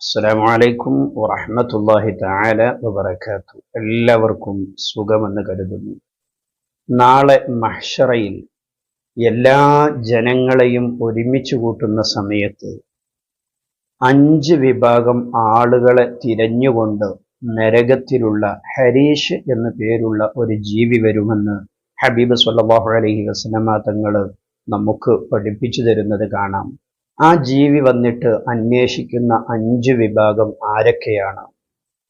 അസ്സലാമു വലൈക്കും വറഹമത്തല്ലാഹി താല വബർക്കാത്തു എല്ലാവർക്കും സുഖമെന്ന് കരുതുന്നു. നാളെ മഹ്ഷറയിൽ എല്ലാ ജനങ്ങളെയും ഒരുമിച്ച് കൂട്ടുന്ന സമയത്ത് അഞ്ച് വിഭാഗം ആളുകളെ തിരഞ്ഞുകൊണ്ട് നരകത്തിലുള്ള ഹരീഷ് എന്ന പേരുള്ള ഒരു ജീവി വരുമെന്ന് ഹബീബ് സല്ലാഹു അലഹി വസല്ലമ തങ്ങൾ നമുക്ക് പഠിപ്പിച്ചു തരുന്നത് കാണാം. ആ ജീവി വന്നിട്ട് അന്വേഷിക്കുന്ന അഞ്ച് വിഭാഗം ആരൊക്കെയാണ്?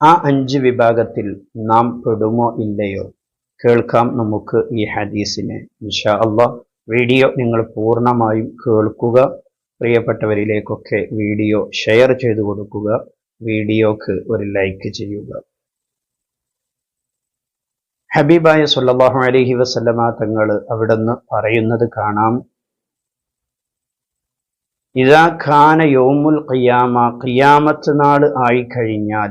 ആ അഞ്ച് വിഭാഗത്തിൽ നാം പെടുമോ ഇല്ലയോ? കേൾക്കാം നമുക്ക് ഈ ഹദീസിനെ. ഇൻഷാ അള്ളാ വീഡിയോ നിങ്ങൾ പൂർണമായും കേൾക്കുക. പ്രിയപ്പെട്ടവരിലേക്കൊക്കെ വീഡിയോ ഷെയർ ചെയ്തു കൊടുക്കുക. വീഡിയോക്ക് ഒരു ലൈക്ക് ചെയ്യുക. ഹബീബായ സുല്ലാഹു അലഹി വസല്ലമ തങ്ങൾ അവിടുന്ന് പറയുന്നത് കാണാം. ഇതാ ഖാന യോമുൽ ഖിയാമ ഖിയാമത്ത് നാൾ ആയിക്കഴിഞ്ഞാൽ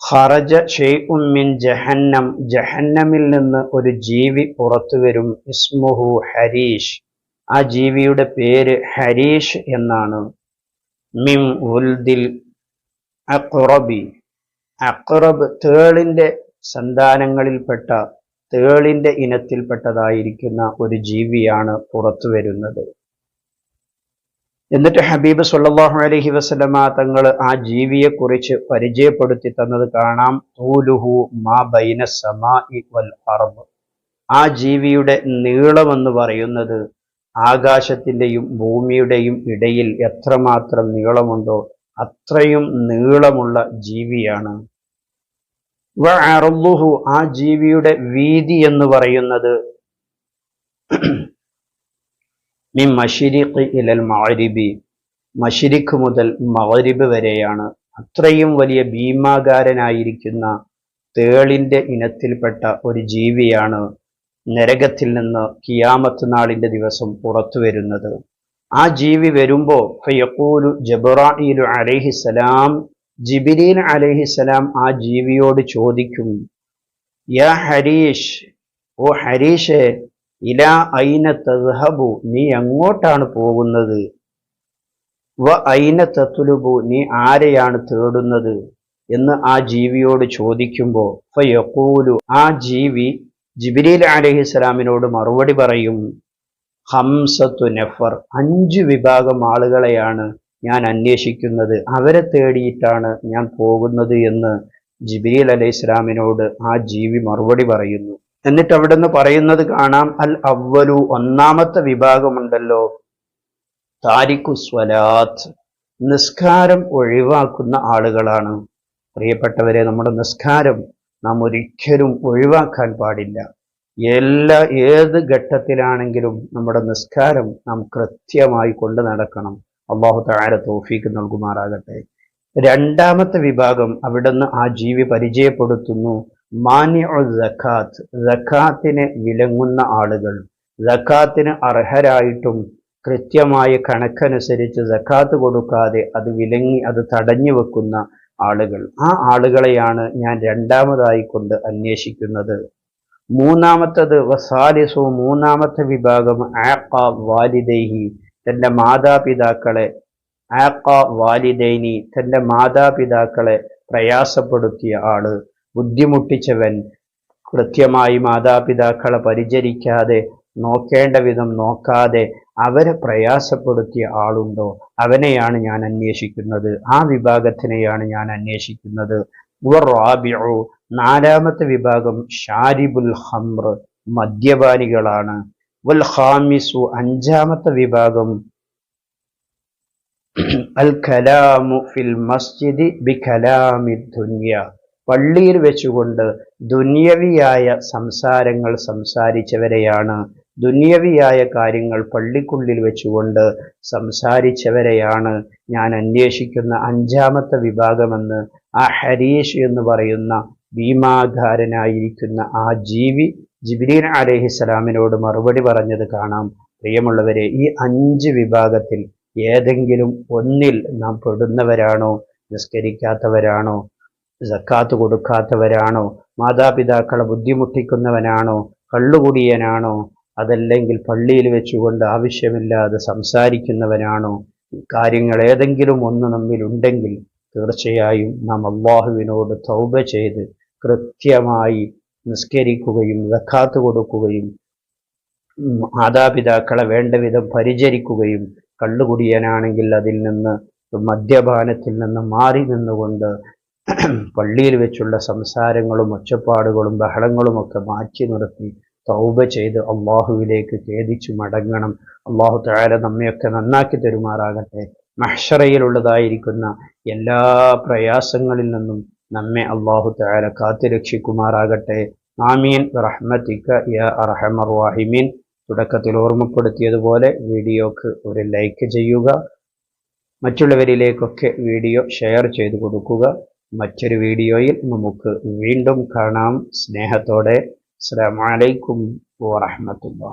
ഖറജ ഷെയ്ഉം മിൻ ജഹന്നം ജഹന്നമിൽ നിന്ന് ഒരു ജീവി പുറത്തു വരും. ഇസ്മുഹു ഹരീഷ്. ആ ജീവിയുടെ പേര് ഹരീഷ് എന്നാണ്. മിം ഉൽദിൽ അക്റബി. അക്റബ് തേളിന്റെ സന്താനങ്ങളിൽപ്പെട്ട തേളിന്റെ ഇനത്തിൽപ്പെട്ടതായിരിക്കുന്ന ഒരു ജീവിയാണ് പുറത്തു വരുന്നത്. എന്നിട്ട് ഹബീബ് സുല്ലാഹു അലഹി വസല്ലമ തങ്ങൾ ആ ജീവിയെ കുറിച്ച് പരിചയപ്പെടുത്തി തന്നത് കാണാം. തൂലുഹു മാ ബൈന സമാഇ വൽ അർബ് ആ ജീവിയുടെ നീളമെന്ന് പറയുന്നത് ആകാശത്തിന്റെയും ഭൂമിയുടെയും ഇടയിൽ എത്രമാത്രം നീളമുണ്ടോ അത്രയും നീളമുള്ള ജീവിയാണ്. വഅർളുഹു ആ ജീവിയുടെ വീതി എന്ന് പറയുന്നത് മിൻ മഷിരിഖ് ഇലൽ മഅരിബി മഷിരിഖ് മുതൽ മഹരിബ് വരെയാണ് അത്രയും വലിയ ഭീമാകാരനായിരിക്കുന്ന തേളിന്റെ ഇനത്തിൽപ്പെട്ട ഒരു ജീവിയാണ് നരകത്തിൽ നിന്ന് കിയാമത്ത് നാളിന്റെ ദിവസം പുറത്തു വരുന്നത്. ആ ജീവി വരുമ്പോൾ ഫയക്കൂലു ജബ്രായിലു അലൈഹിസ്സലാം ജിബിരീൽ അലൈഹിസ്സലാം ആ ജീവിയോട് ചോദിക്കും യാ ഹരീഷ് ഓ ഹരീഷെ ഇലാ ഐന തദ്ഹബു? നീ എങ്ങോട്ടാണ് പോകുന്നത്? വ ഐന തത്തുലുബു നീ ആരെയാണ് തേടുന്നത്? എന്ന് ആ ജീവിയോട് ചോദിക്കുമ്പോൾ ഫയഖൂലു. ആ ജീവി ജിബിലീൽ അലൈഹിസ്സലാമിനോട് മറുപടി പറയും ഹംസത്തു നഫർ. അഞ്ച് വിഭാഗം ആളുകളെയാണ് ഞാൻ അന്വേഷിക്കുന്നത്. അവരെ തേടിയിട്ടാണ് ഞാൻ പോകുന്നത് എന്ന് ജിബിരിൽ അലൈഹി ഇസ്ലാമിനോട് ആ ജീവി മറുപടി പറയുന്നു. എന്നിട്ട് അവിടുന്ന് പറയുന്നത് കാണാം അൽ അവലു ഒന്നാമത്തെ വിഭാഗമുണ്ടല്ലോ താരിഖു സ്വലാത്ത്. നിസ്കാരം ഒഴിവാക്കുന്ന ആളുകളാണ്. പ്രിയപ്പെട്ടവരെ നമ്മുടെ നിസ്കാരം നാം ഒരിക്കലും ഒഴിവാക്കാൻ പാടില്ല. എല്ലാ ഏത് ഘട്ടത്തിലാണെങ്കിലും നമ്മുടെ നിസ്കാരം നാം കൃത്യമായി കൊണ്ടു നടക്കണം. അള്ളാഹു താര തോഫീക്ക് നൽകുമാറാകട്ടെ. രണ്ടാമത്തെ വിഭാഗം അവിടുന്ന് ആ ജീവി പരിചയപ്പെടുത്തുന്നു. മാന്യ ജക്കാത്ത് വിലങ്ങുന്ന ആളുകൾ. ജക്കാത്തിന് അർഹരായിട്ടും കൃത്യമായ കണക്കനുസരിച്ച് ജക്കാത്ത് കൊടുക്കാതെ അത് വിലങ്ങി അത് തടഞ്ഞു വെക്കുന്ന ആളുകൾ. ആ ആളുകളെയാണ് ഞാൻ രണ്ടാമതായി കൊണ്ട് അന്വേഷിക്കുന്നത്. മൂന്നാമത്തത് വസാലിസു മൂന്നാമത്തെ വിഭാഗം ആക്ക വാലിദൈഹി തന്റെ മാതാപിതാക്കളെ ആക്ക വാലിദൈനി തന്റെ മാതാപിതാക്കളെ പ്രയാസപ്പെടുത്തിയ ആൾ. ബുദ്ധിമുട്ടിച്ചവൻ കൃത്യമായി മാതാപിതാക്കളെ പരിചരിക്കാതെ നോക്കേണ്ട വിധം നോക്കാതെ അവരെ പ്രയാസപ്പെടുത്തിയ ആളുണ്ടോ? അവനെയാണ് ഞാൻ അന്വേഷിക്കുന്നത്. ആ വിഭാഗത്തിനെയാണ് ഞാൻ അന്വേഷിക്കുന്നത്. നാലാമത്തെ വിഭാഗം ഷാരിബുൽ ഹംർ മദ്യപാനികളാണ്. വൽ ഖാമിസു അഞ്ചാമത്തെ വിഭാഗം. അൽ കലാമു ഫിൽ മസ്ജിദ് ബി കലാമി ദുന്യ. പള്ളിയിൽ വെച്ചുകൊണ്ട് ദുന്യവിയായ സംസാരങ്ങൾ സംസാരിച്ചവരെയാണ്. ദുന്യവിയായ കാര്യങ്ങൾ പള്ളിക്കുള്ളിൽ വെച്ചുകൊണ്ട് സംസാരിച്ചവരെയാണ് ഞാൻ അന്വേഷിക്കുന്ന അഞ്ചാമത്തെ വിഭാഗമെന്ന് ആ ഹരീഷ് എന്ന് പറയുന്ന ഭീമാധാരനായിരിക്കുന്ന ആ ജീവി ജിബ്രീൻ അലഹിസ്സലാമിനോട് മറുപടി പറഞ്ഞത് കാണാം. പ്രിയമുള്ളവരെ ഈ അഞ്ച് വിഭാഗത്തിൽ ഏതെങ്കിലും ഒന്നിൽ നാം പെടുന്നവരാണോ? നിസ്കരിക്കാത്തവരാണോ? സക്കാത്ത് കൊടുക്കാത്തവരാണോ? മാതാപിതാക്കളെ ബുദ്ധിമുട്ടിക്കുന്നവനാണോ? കള്ളുകുടിയനാണോ? അതല്ലെങ്കിൽ പള്ളിയിൽ വെച്ചുകൊണ്ട് ആവശ്യമില്ലാതെ സംസാരിക്കുന്നവനാണോ? കാര്യങ്ങൾ ഏതെങ്കിലും ഒന്ന് നമ്മിൽ ഉണ്ടെങ്കിൽ തീർച്ചയായും നാം അള്ളാഹുവിനോട് തൗബ ചെയ്ത് കൃത്യമായി നിസ്കരിക്കുകയും വക്കാത്ത് കൊടുക്കുകയും മാതാപിതാക്കളെ വേണ്ട വിധം പരിചരിക്കുകയും കള്ളുകുടിയനാണെങ്കിൽ അതിൽ നിന്ന് മദ്യപാനത്തിൽ നിന്ന് മാറി നിന്നുകൊണ്ട് പള്ളിയിൽ വെച്ചുള്ള സംസാരങ്ങളും ഒച്ചപ്പാടുകളും ബഹളങ്ങളുമൊക്കെ മാറ്റി നിർത്തി തൗബ ചെയ്ത് അള്ളാഹുവിലേക്ക് ഖേദിച്ചു മടങ്ങണം. അള്ളാഹു താര നമ്മയൊക്കെ നന്നാക്കി തരുമാറാകട്ടെ. മഹ്ഷറയിലുള്ളതായിരിക്കുന്ന എല്ലാ പ്രയാസങ്ങളിൽ നിന്നും നമ്മെ അള്ളാഹു താര കാത്തുരക്ഷിക്കുമാറാകട്ടെ ആമീൻ. റഹ്മത്തിക്ക യ അർഹമർ വാഹിമീൻ തുടക്കത്തിൽ ഓർമ്മപ്പെടുത്തിയതുപോലെ വീഡിയോക്ക് ഒരു ലൈക്ക് ചെയ്യുക. മറ്റുള്ളവരിലേക്കൊക്കെ വീഡിയോ ഷെയർ ചെയ്തു കൊടുക്കുക. മറ്റൊരു വീഡിയോയിൽ നമുക്ക് വീണ്ടും കാണാം. സ്നേഹത്തോടെ. അസ്സാം വലൈക്കും വാഹമത്തുള്ള